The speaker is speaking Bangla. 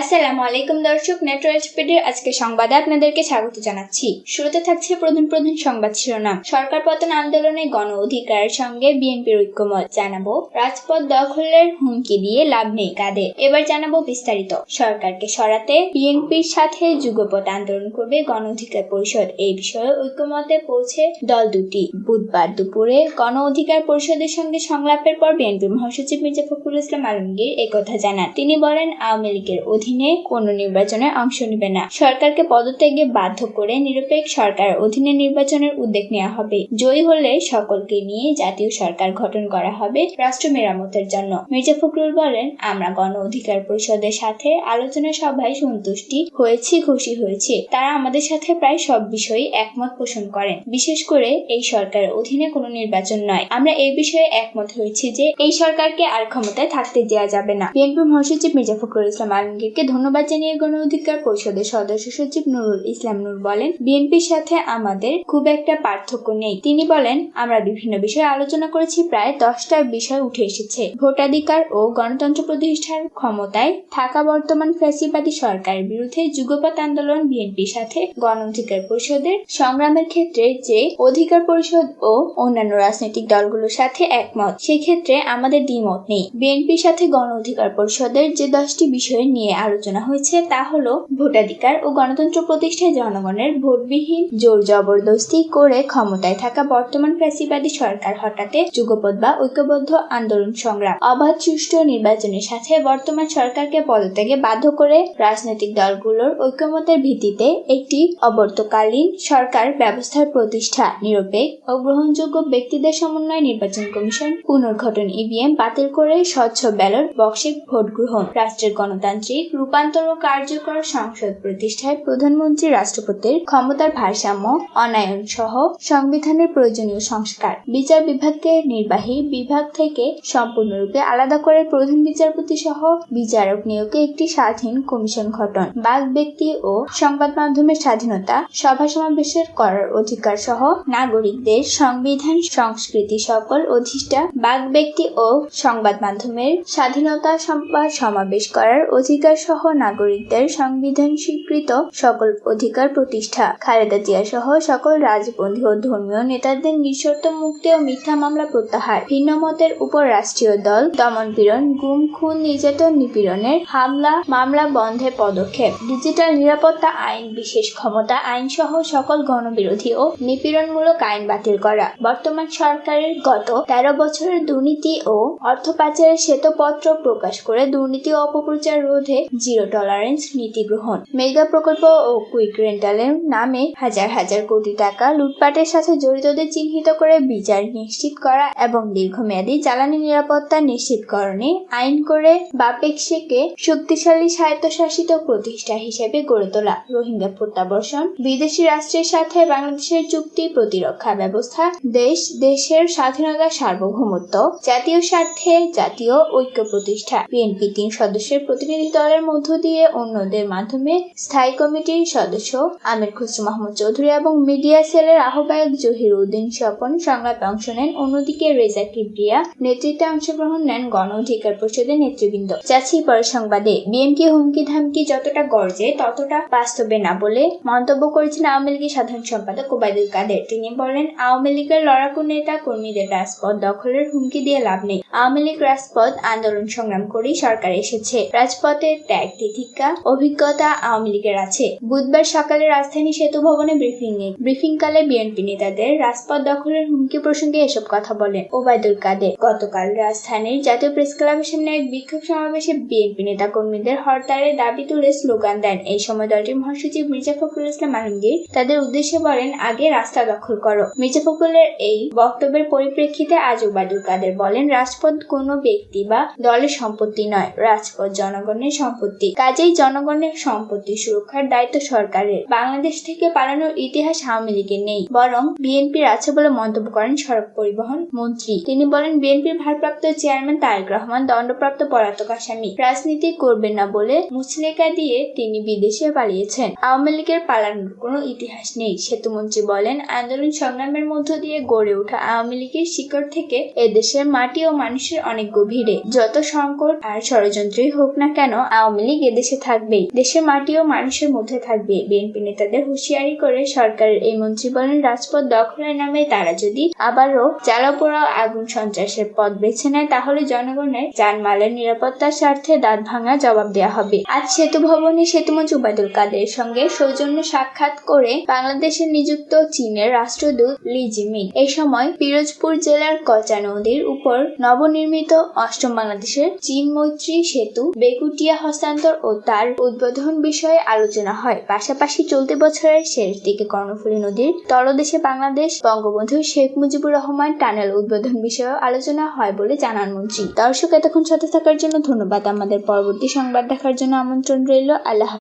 আসসালামু আলাইকুম দর্শক নেটওয়ার্ক স্পিডের আজকে সংবাদে আপনাদেরকে স্বাগত জানাচ্ছি। শুরুতে থাকছে প্রধান প্রধান সংবাদ শিরোনাম। সরকার পতন আন্দোলনে গণ অধিকারের সঙ্গে বিএনপির ঐক্যমত। জানাব, রাজপথ দখলের হুমকি দিয়ে লাভ নেই কাদের? এবার জানাব বিস্তারিত। সরকারকে সরাতে বিএনপির সাথে যুগপথ আন্দোলন করবে গণ অধিকার পরিষদ। এই বিষয়ে ঐক্যমতে পৌঁছে দল দুটি। বুধবার দুপুরে গণ অধিকার পরিষদের সঙ্গে সংলাপের পর বিএনপির মহাসচিব মির্জা ফখরুল ইসলাম আলমগীর একথা জানান। তিনি বলেন, আওয়ামী লীগের অধীনে কোনো নির্বাচনে অংশ নেবে না। সরকারকে পদত্যাগে বাধ্য করে নিরপেক্ষ সরকার অধীনে নির্বাচনের উদ্যোগ নেওয়া হবে। জয়ী হলে সকলকে নিয়ে জাতীয় সরকার গঠন করা হবে রাষ্ট্র মেরামতের জন্য। মির্জা ফখরুল বলেন, আমরা গণ অধিকার পরিষদের সাথে আলোচনা সভায় সন্তুষ্টি হয়েছি, খুশি হয়েছে। তারা আমাদের সাথে প্রায় সব বিষয়ে একমত পোষণ করেন। বিশেষ করে এই সরকারের অধীনে কোনো নির্বাচন নয়। আমরা এই বিষয়ে একমত হয়েছি যে এই সরকারকে আর ক্ষমতায় থাকতে দেওয়া যাবে না। বিএনপি মহাসচিব মির্জা ফখরুল ইসলাম আলমগীরকে ধন্যবাদ জানিয়ে গণ অধিকার পরিষদের সদস্য সচিব নুরুল ইসলাম নূর বলেন, বিএনপির সাথে আমাদের খুব একটা পার্থক্য নেই। তিনি বলেন, আমরা বিভিন্ন বিষয়ে আলোচনা করেছি, প্রায় দশটা বিষয় উঠে এসেছে। ভোটাধিকার ও গণতন্ত্র প্রতিষ্ঠার ক্ষমতায় থাকা বর্তমান ফ্যাসিবাদী সরকারের বিরুদ্ধে যুগপৎ আন্দোলন বিএনপির সাথে গণ অধিকার পরিষদের সংগ্রামের ক্ষেত্রে যে অধিকার পরিষদ ও অন্যান্য রাজনৈতিক দলগুলোর সাথে একমত, সেক্ষেত্রে আমাদের দ্বিমত নেই। বিএনপির সাথে গণ অধিকার পরিষদের যে দশটি বিষয় নিয়ে আলোচনা হয়েছে তা হলো ভোটাধিকার ও গণতন্ত্র প্রতিষ্ঠায় জনগণের ভোটবিহীন জোর জবরদস্তি করে ক্ষমতায় থাকা বর্তমান ফ্যাসিবাদী সরকার হটাতে যুগপদ বা ঐক্যবদ্ধ আন্দোলন সংগ্রাম, অবাধ সুষ্ঠু নির্বাচনের সাথে বর্তমান সরকারকে পদত্যাগে বাধ্য করে রাজনৈতিক দলগুলোর ঐক্যমতের ভিত্তিতে একটি অবর্তকালীন সরকার ব্যবস্থার প্রতিষ্ঠা, নিরপেক্ষ ও গ্রহণযোগ্য ব্যক্তিদের সমন্বয়ে নির্বাচন কমিশন পুনর্গঠন ইভিএম বাতিল করে স্বচ্ছ ব্যালট বক্সে ভোট গ্রহণ রাষ্ট্রের গণতান্ত্রিক রূপান্তর ও কার্যকর সংসদ প্রতিষ্ঠায় প্রধানমন্ত্রী রাষ্ট্রপতির ক্ষমতার ভারসাম্য, অনায়ন সহ সংবিধানের প্রয়োজনীয় সংস্কার। বিচার বিভাগকে নির্বাহী বিভাগ থেকে সম্পূর্ণরূপে আলাদা করে প্রধান বিচারপতি সহ বিচারক নিয়োগে একটি স্বাধীন কমিশন গঠন। বাক ব্যক্তি ও সংবাদ মাধ্যমের স্বাধীনতা, সভা সমাবেশের করার অধিকার সহ নাগরিকদের সংবিধান, সংস্কৃতি সকল অধিষ্ঠা, বাক ব্যক্তি ও সংবাদ মাধ্যমের স্বাধীনতা বা সমাবেশ করার অধিকার সহ নাগরিকদের সংবিধান স্বীকৃত সকল অধিকার প্রতিষ্ঠা। খালেদা জিয়া সহ সকল রাজবন্ধী ও ধর্মীয় নেতাদের নিঃশর্ত মুক্তি ও মিথ্যা মামলা প্রত্যাহার। ভিন্ন মতের উপর রাষ্ট্রীয় দল দমন পীড়ন, গুম, খুন, নির্যাতন, নিপীড়নের হামলা, মামলা বন্ধে পদক্ষেপ। ডিজিটাল নিরাপত্তা আইন, বিশেষ ক্ষমতা আইন সহ সকল গণবিরোধী ও নিপীড়নমূলক আইন বাতিল করা। বর্তমান সরকারের গত তেরো বছরের দুর্নীতি ও অর্থ পাচারের শ্বেতপত্র প্রকাশ করে দুর্নীতি ও অপপ্রচার রোধে জিরো টলারেন্স নীতি গ্রহণ। মেগা প্রকল্প ও কুইক রেন্টালের নামে হাজার হাজার কোটি টাকা লুটপাটের সাথে জড়িতদের চিহ্নিত করে বিচার নিশ্চিত করা এবং দীর্ঘমেয়াদী জ্বালানি নিরাপত্তা নিশ্চিতকরণে আইন করে বাপেক্সেকে শক্তিশালী স্বায়ত্তশাসিত প্রতিষ্ঠা হিসেবে গড়ে তোলা। রোহিঙ্গা প্রত্যাবর্ষণ বিদেশি রাষ্ট্রের সাথে বাংলাদেশের চুক্তি প্রতিরক্ষা ব্যবস্থা, দেশ, দেশের স্বাধীনতা সার্বভৌমত্ব, জাতীয় স্বার্থে জাতীয় ঐক্য প্রতিষ্ঠা। বিএনপি তিন সদস্যের প্রতিনিধি দলের মধ্য দিয়ে অন্যদের মাধ্যমে স্থায়ী কমিটির সদস্য আমির খুসরু মাহমুদ চৌধুরী এবং মিডিয়া সেলের আহ্বায়ক জহির উদ্দিন স্বপন সংলাপে অংশ নেন। অন্যদিকে রেজা কিবরিয়া নেতৃত্বে অংশগ্রহণ নেন গণ অধিকার পরিষদের নেতৃবৃন্দ। যাচ্ছি পরের সংবাদে। বিএনপি হুমকি ধামকি যতটা গর্জে, ততটা বাস্তবে না বলে মন্তব্য করেছেন আওয়ামী লীগের সাধারণ সম্পাদক ওবায়দুল কাদের। তিনি বলেন, আওয়ামী লীগের লড়াকু নেতা কর্মীদের রাজপথ দখলের হুমকি দিয়ে লাভ নেই। আওয়ামী লীগ রাজপথ আন্দোলন সংগ্রাম করেই সরকার এসেছে। রাজপথে ত্যাগ অভিজ্ঞতা আওয়ামী লীগের আছে। বুধবার সকালে রাজধানী সেতু ভবনে ব্রিফিং এ ব্রিফিং কালে বিএনপি নেতাদের রাজপথ দখলের হুমকি প্রসঙ্গে এসব কথা বলেন ওবায়দুল কাদের। গতকাল রাজধানীর জাতীয় প্রেস ক্লাবের সামনে এক বিক্ষোভ সমাবেশে বিএনপি নেতা কর্মীদের হরতালের দাবি তুলে স্লোগান দেন। এই সময় দলটির মহাসচিব মির্জা ফখরুল ইসলাম আলমগীর তাদের উদ্দেশ্যে বলেন, আগে রাস্তা দখল করো। মির্জা ফখরুলের এই বক্তব্যের পরিপ্রেক্ষিতে আজ ওবায়দুল কাদের বলেন, রাজপথ কোনো ব্যক্তি বা দলের সম্পত্তি নয়। রাজপথ জনগণের সম্পত্তি কাজেই জনগণের সম্পত্তি সুরক্ষার দায়িত্ব সরকারের। বাংলাদেশ থেকে পালানোর ইতিহাস আওয়ামী লীগের নেই। বরং বিএনপির আছে বলে মন্তব্য করেন সড়ক পরিবহন মন্ত্রী। তিনি বলেন, বিএনপির ভারপ্রাপ্ত চেয়ারম্যান তারেক রহমান দণ্ডপ্রাপ্ত পলাতক আসামি। রাজনীতি করবেন না বলে মুচলেকা দিয়ে তিনি বিদেশে পালিয়েছেন। আওয়ামী লীগের পালানোর কোনো ইতিহাস নেই সেতুমন্ত্রী বলেন। আন্দোলন সংগ্রামের মধ্য দিয়ে গড়ে ওঠা আওয়ামী লীগের শিকড় থেকে এদেশের মাটি ও মানুষের অনেক গভীরে। যত সংকট আর ষড়যন্ত্রই হোক না কেন আওয়ামী আওয়ামী লীগ এদেশে থাকবেই। দেশের মাটি ও মানুষের মধ্যে থাকবে। বিএনপি নেতাদের হুঁশিয়ারি করে সরকারের এই মন্ত্রী বলেন রাজপথ দখলের নামে তারা যদি আবারও জ্বালাপোড়া আগুন সন্ত্রাসের পথ বেছে নেয়, তাহলে জনগণের জানমালের নিরাপত্তার স্বার্থে দাঁত ভাঙা জবাব দেওয়া হবে। আজ সেতু ভবনে সেতুমন্ত্রী উবায়দুল কাদেরের সঙ্গে সৌজন্য সাক্ষাৎ করে বাংলাদেশে নিযুক্ত চীনের রাষ্ট্রদূত লি জিমিন। এই সময় পিরোজপুর জেলার কচা নদীর উপর নবনির্মিত অষ্টম বাংলাদেশের চীন মৈত্রী সেতু বেগুটিয়া হস্তান্তর ও তার উদ্বোধন বিষয়ে আলোচনা হয়। পাশাপাশি চলতি বছরের শেষ দিকে কর্ণফুলী নদীর তলদেশে বাংলাদেশ বঙ্গবন্ধু শেখ মুজিবুর রহমান টানেল উদ্বোধন বিষয়ে আলোচনা হয় বলে জানান মন্ত্রী। দর্শক, এতক্ষণ সাথে থাকার জন্য ধন্যবাদ। আমাদের পরবর্তী সংবাদ দেখার জন্য আমন্ত্রণ রইল। আল্লাহ